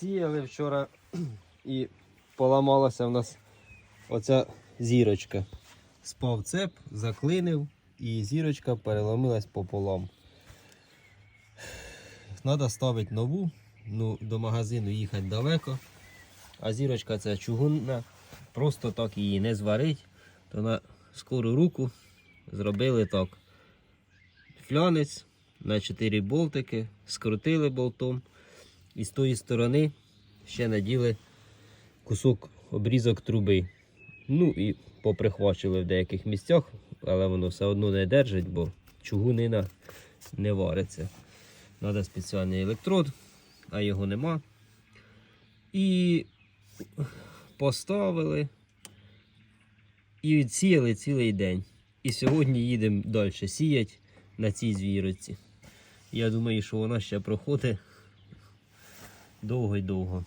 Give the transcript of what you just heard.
Сіяли вчора і поламалася в нас оця зірочка. Спав цеп, заклинив і зірочка переломилась пополам. Треба ставити нову, ну до магазину їхати далеко. А зірочка ця чугунна, просто так її не зварить, то на скору руку зробили так. Флянець на 4 болтики, скрутили болтом. І з тої сторони ще наділи кусок обрізок труби. Ну і поприхвачили в деяких місцях, але воно все одно не держить, бо чугунина не вариться. Треба спеціальний електрод, а його нема. І поставили і відсіяли цілий день. І сьогодні їдемо далі сіяти на цій звірочці. Я думаю, що вона ще проходить довго й довго.